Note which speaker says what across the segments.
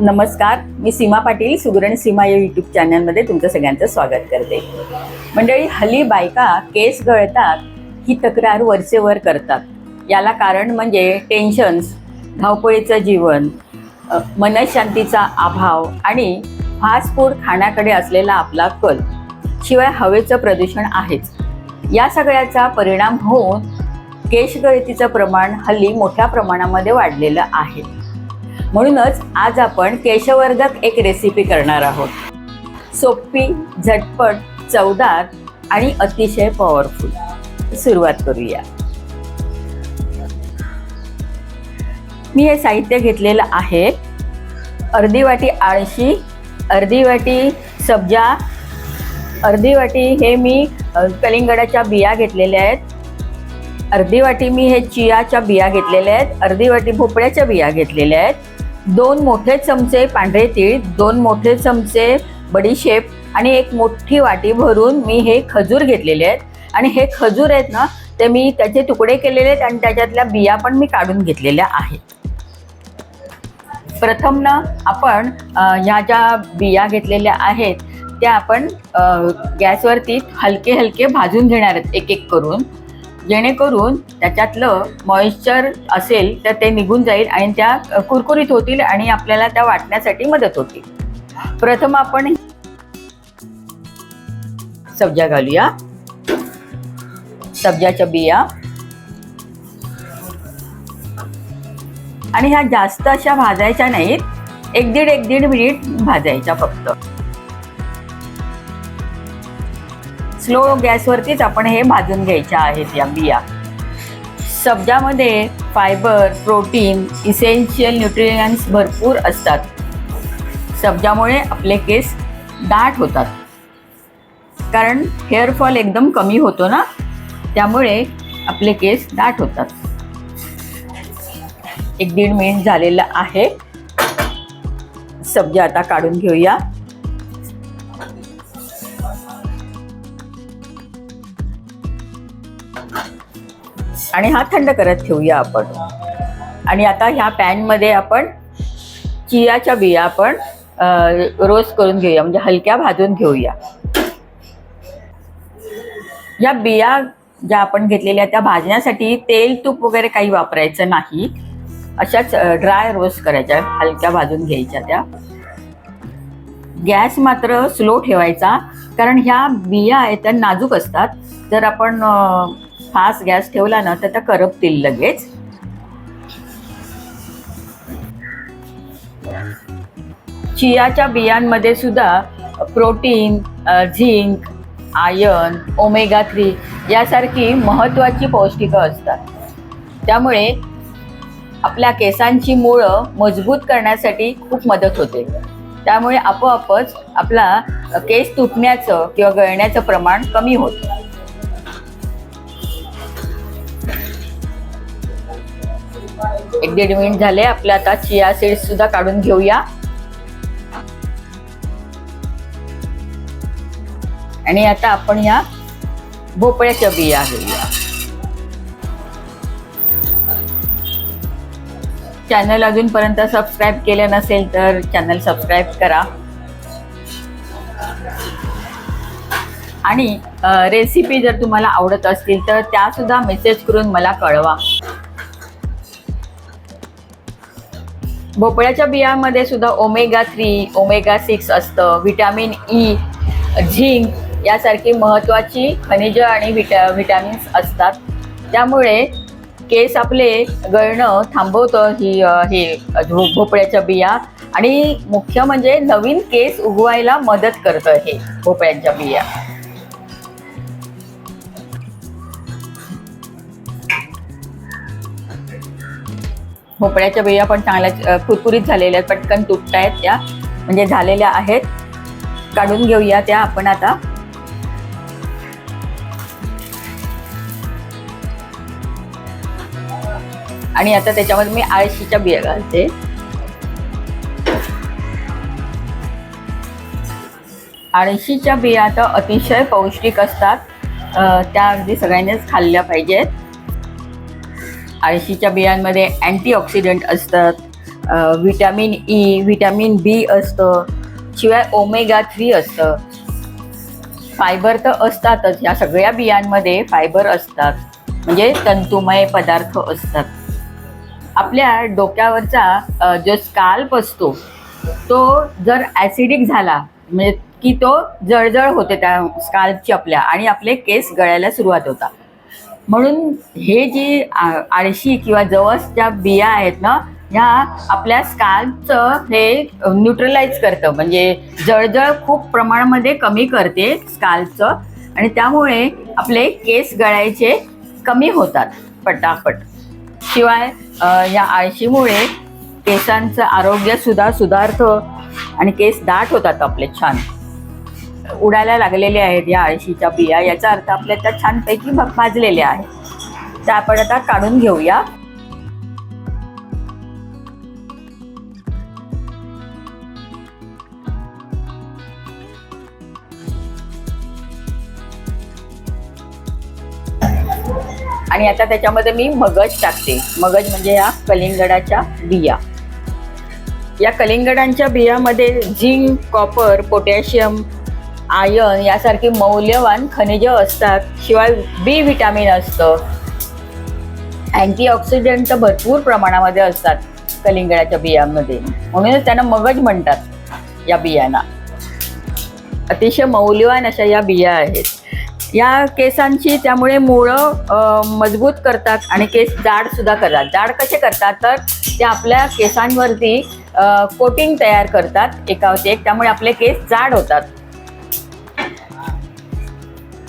Speaker 1: नमस्कार मी सीमा पाटील सुगरण सीमा या यूट्यूब चॅनलमध्ये तुमचं सगळ्यांचं स्वागत करते. मंडळी हल्ली बायका केस गळतात ही तक्रार वरचेवर करतात. याला कारण म्हणजे टेन्शन्स धावपळीचं जीवन मनशांतीचा अभाव आणि फास्ट फूड खाण्याकडे असलेला आपला कल. शिवाय हवेचं प्रदूषण आहेच. या सगळ्याचा परिणाम होऊन केशगळतीचं प्रमाण हल्ली मोठ्या प्रमाणामध्ये वाढलेलं आहे. म्हणूनच आज आपण केशवर्धक एक रेसिपी करणार आहोत. सोपी झटपट चवदार आणि अतिशय पॉवरफुल सुरुवात करूया. मी हे साहित्य घेतलेलं आहे. अर्धी वाटी आळशी अर्धी वाटी सब्जा अर्धी वाटी हे मी कलिंगडाच्या बिया घेतलेल्या आहेत. अर्धी वाटी मी हे चियाच्या बिया घेतलेल्या आहेत. अर्धी वाटी भोपळ्याच्या बिया घेतलेल्या आहेत. दोन मोठे चमचे पांढरे तीळ दोन मोठे चमचे बडीशेप आणि एक मोठी वाटी भरून मी हे खजूर घेतलेले आहेत. आणि हे खजूर आहेत ना ते मी त्याचे तुकडे केलेले आहेत आणि त्याच्यातल्या बिया पण मी काढून घेतलेल्या आहेत. प्रथम ना आपण ह्या ज्या बिया घेतलेल्या आहेत त्या आपण गॅसवरती हलके हलके भाजून घेणार आहेत एक एक करून. जेणेकरून त्याच्यातलं मॉइश्चर असेल तर ते निघून जाईल आणि त्या कुरकुरीत होतील आणि आपल्याला त्या वाटण्यासाठी मदत होतील प्रथम आपण सब्जा घालूया. सब्जाच्या बिया. आणि ह्या जास्त अशा भाजायच्या नाहीत. एक दीड एक दीड मिनिट भाजायच्या फक्त. स्लो गॅसवरतीच आपण हे भाजून घ्यायच्या आहेत या बिया. सब्जामध्ये फायबर प्रोटीन इसेन्शियल न्यूट्रियन्स भरपूर असतात. सब्जामुळे आपले केस दाट होतात. कारण हेअरफॉल एकदम कमी होतो ना त्यामुळे आपले केस दाट होतात. एक दीड मिनिट झालेलं आहे. सब्जा आता काढून घेऊया. आणि हा थंड करत ठेवूया आपण. आणि आता ह्या पॅनमध्ये आपण चियाच्या बिया आपण रोस्ट करून घेऊया म्हणजे हलक्या भाजून घेऊया. या बिया ज्या आपण घेतलेल्या त्या भाजण्यासाठी तेल तूप वगैरे काही वापरायचं नाही. अशाच ड्राय रोस्ट करायच्या हलक्या भाजून घ्यायच्या त्या. गॅस मात्र स्लो ठेवायचा कारण ह्या बिया आहेत त्या नाजूक असतात. जर आपण फास्ट गॅस ठेवला ना तर त्या करपतील लगेच. चियाच्या बियांमध्ये सुद्धा protein zinc iron omega three यासारखी महत्त्वाची पौष्टिकं असतात. त्यामुळे आपल्या केसांची मुळं मजबूत करण्यासाठी खूप मदत होते. त्यामुळे आपोआपच आपला केस तुटण्याचं किंवा गळण्याचं प्रमाण कमी होतं. एक दीड मिनिट झाले आपले आता चिया सीड्स सुद्धा काढून घेऊया. आणि आता आपण ह्या भोपळ्याच्या बिया घेऊया. चॅनल अजूनपर्यंत सबस्क्राईब केलं नसेल तर चॅनल सबस्क्राईब करा. आणि रेसिपी जर तुम्हाला आवडत असतील तर त्या सुद्धा मेसेज करून मला कळवा. भोपळ्याच्या बियामध्ये सुद्धा ओमेगा थ्री ओमेगा सिक्स असतं. व्हिटॅमिन ई झिंक यासारखी महत्त्वाची खनिजं आणि व्हिटॅ व्हिटॅमिन्स असतात. त्यामुळे केस आपले गळणं थांबवतं ही हे भोपळ्याच्या बिया. आणि मुख्य म्हणजे नवीन केस उगवायला मदत करतं हे भोपळ्यांच्या बिया. भोपळ्याच्या बिया पण चांगल्या कुरकुरीत झालेल्या आहेत पटकन तुटतायत त्या. म्हणजे झालेल्या आहेत. काढून घेऊया त्या आपण आता. आणि आता त्याच्यामध्ये मी आळशीच्या बिया घालते. आळशीच्या बिया तर अतिशय पौष्टिक असतात. त्या अगदी सगळ्यांनीच खाल्ल्या पाहिजेत. आळशीच्या बियांमध्ये अँटीऑक्सिडंट असतात व्हिटॅमिन ई व्हिटॅमिन बी असतं शिवाय ओमेगा थ्री असतं. फायबर तर असतातच या सगळ्या बियांमध्ये फायबर असतात. म्हणजे तंतुमय पदार्थ असतात. आपल्या डोक्यावरचा जो स्काल्प असतो तो जर ॲसिडिक झाला म्हणजे की तो जळजळ होते त्या स्काल्पची आपल्या आणि आपले केस गळायला सुरुवात होतात. म्हणून हे जी आ- आळशी किंवा जवसच्या बिया आहेत ना ह्या आपल्या स्काल्पचं हे न्यूट्रलाइज करतं. म्हणजे जळजळ खूप प्रमाणामध्ये कमी करते स्काल्पचं आणि त्यामुळे आपले केस गळायचे कमी होतात पटापट. शिवाय या आळशीमुळे केसांचं आरोग्य सुद्धा सुधारतं आणि केस दाट होतात आपले छान. उडायला लागलेले आहेत या आळशीच्या बिया. याचा अर्थ आपल्या त्या छानपैकी भाजलेल्या आहेत. त्या आपण आता काढून घेऊया. आणि आता त्याच्यामध्ये मी मगज टाकते. मगज म्हणजे या कलिंगडाच्या बिया. या कलिंगडांच्या बियामध्ये झिंक कॉपर पोटॅशियम आयर्न यासारखी मौल्यवान खनिजं असतात शिवाय बी व्हिटॅमिन असतं. अँटीऑक्सिडंट भरपूर प्रमाणामध्ये असतात कलिंगडाच्या बियांमध्ये. म्हणूनच त्यांना मगज म्हणतात या बियांना. अतिशय मौल्यवान अशा या बिया आहेत. या केसांची त्यामुळे मुळं मजबूत करतात आणि केस जाड सुद्धा करतात. जाड कसे करतात तर ते आपल्या केसांवरती कोटिंग तयार करतात एकावरती एक. त्यामुळे आपले केस जाड होतात.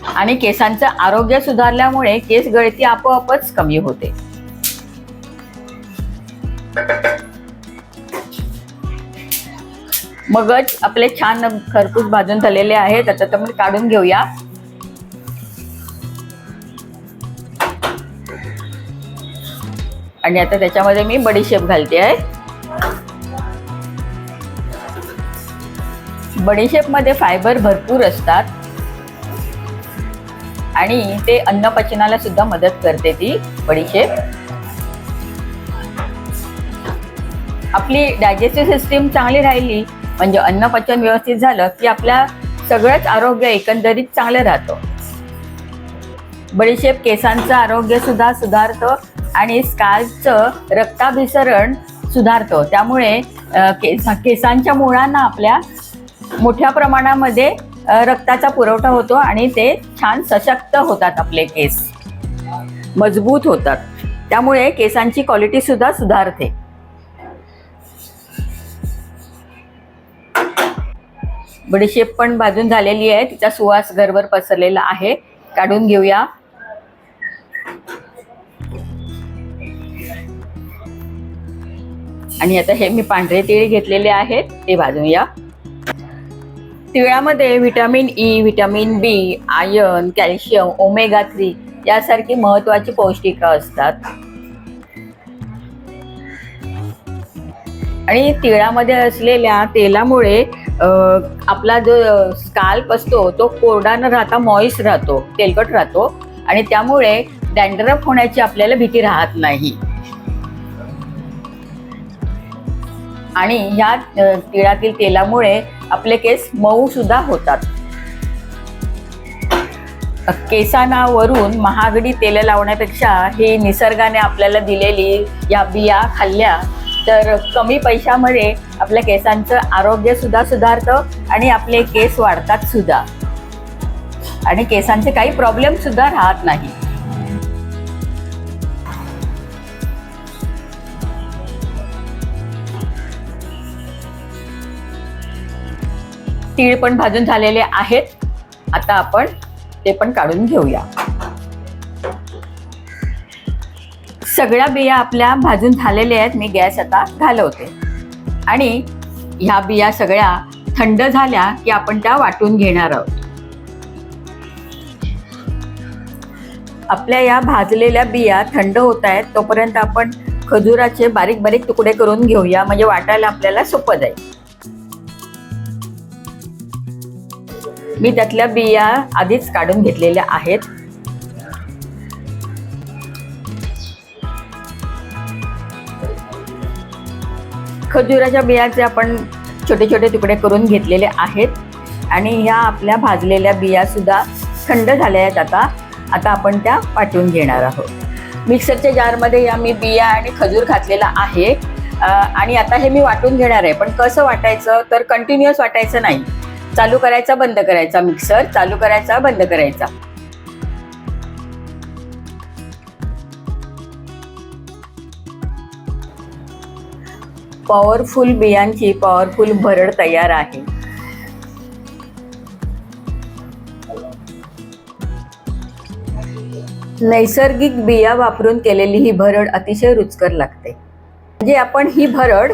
Speaker 1: आणि केसांचं आरोग्य सुधारल्यामुळे केस गळती आपोआपच कमी होते. मगच आपले छान खरपूस भाजून झालेले आहेत. आता तर काढून घेऊया. आणि आता त्याच्यामध्ये मी बडीशेप घालते. आहे बडीशेपमध्ये फायबर भरपूर असतात. आणि ते अन्नपचनाला सुद्धा मदत करते ती बडीशेप. आपली डायजेस्टिव्ह सिस्टीम चांगली राहिली म्हणजे अन्नपचन व्यवस्थित झालं की आपल्या सगळंच आरोग्य एकंदरीत चांगलं राहतं. बडीशेप केसांचं आरोग्य सुद्धा सुधारतं आणि स्काल्पचं रक्ताभिसरण सुधारतं. त्यामुळे केस केसांच्या मुळांना आपल्या मोठ्या प्रमाणामध्ये रक्ताचा पुरवठा होतो आणि ते छान सशक्त होतात आपले केस. मजबूत होतात. त्यामुळे केसांची क्वालिटी सुद्धा सुधारते. बडीशेप पण भाजून झालेली आहे. तिचा सुवास घरभर पसरलेला आहे. काढून घेऊया. आणि आता हे मी पांढरे तीळ घेतलेले आहेत. ते भाजूया. तिळामध्ये vitamin E vitamin B iron calcium omega three यासारखी महत्वाची पौष्टिक असतात. आणि तिळामध्ये असलेल्या तेलामुळे आपला जो स्काल्प असतो तो कोरडा न राहता मॉइस राहतो तेलकट राहतो आणि त्यामुळे डॅन्ड्रफ होण्याची आपल्याला भीती राहत नाही. आणि ह्या तिळातील तेलामुळे आपले केस मऊ सुद्धा होतात. केसांना वरून महागडी तेल लावण्यापेक्षा ही निसर्गाने आपल्याला दिलेली या बिया खाल्ल्या तर कमी पैशामध्ये आपल्या केसांचं आरोग्य सुद्धा सुधारतं आणि आपले केस वाढतात सुद्धा. आणि केसांचे काही प्रॉब्लेम सुद्धा राहत नाही. तीळ पण भाजून झालेले आहेत. आता आपण ते पण काढून घेऊया. सगळ्या बिया आपल्या भाजून झालेल्या आहेत. मी गॅस आता घालवते. आणि ह्या बिया सगळ्या थंड झाल्या की आपण त्या वाटून घेणार आहोत. आपल्या या भाजलेल्या बिया थंड होत आहेत. तोपर्यंत आपण खजुराचे बारीक बारीक तुकडे करून घेऊया. म्हणजे वाटायला आपल्याला सोपं जाईल. मी त्यातल्या बिया आधीच काढून घेतलेल्या आहेत. खजुराच्या बियाचे आपण छोटे छोटे तुकडे करून घेतलेले आहेत. आणि ह्या आपल्या भाजलेल्या बियासुद्धा थंड झाल्या आहेत आता. आता आपण त्या पाठवून घेणार आहोत. मिक्सरच्या जारमध्ये या मी बिया आणि खजूर घातलेला आहे. आणि आता हे मी वाटून घेणार आहे. पण कसं वाटायचं? तर कंटिन्युअस वाटायचं नाही. चालू करायचा बंद करायचा मिक्सर चालू करायचा बंद करायचा. पॉवरफुल बियांची पॉवरफुल भरड तयार आहे. नैसर्गिक बिया वापरून केलेली ही भरड अतिशय रुचकर लागते. म्हणजे आपण ही भरड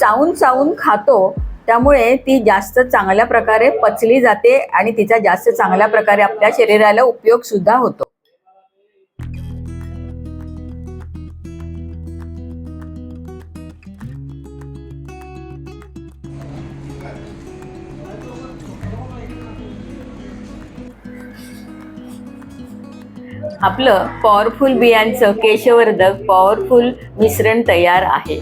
Speaker 1: चावून चावून खातो त्यामुळे ती जास्त चांगल्या प्रकारे पचली जाते आणि तिचा जास्त चांगल्या प्रकारे आपल्या शरीराला उपयोग सुद्धा होतो. आपलं पॉवरफुल बियांचं केशवर्धक पॉवरफुल मिश्रण तयार आहे.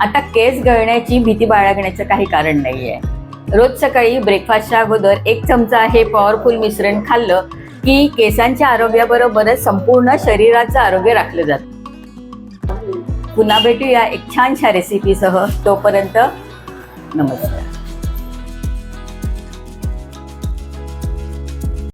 Speaker 1: आता केस गळण्याची भीती बाळगण्याचं काही कारण नाही आहे रोज सकाळी ब्रेकफास्टच्या अगोदर एक चमचा हे पॉवरफुल मिश्रण खाल्लं की केसांच्या आरोग्याबरोबरच संपूर्ण शरीराचं आरोग्य राखलं जातं. पुन्हा भेटूया एक छानशा रेसिपीसह तोपर्यंत नमस्कार.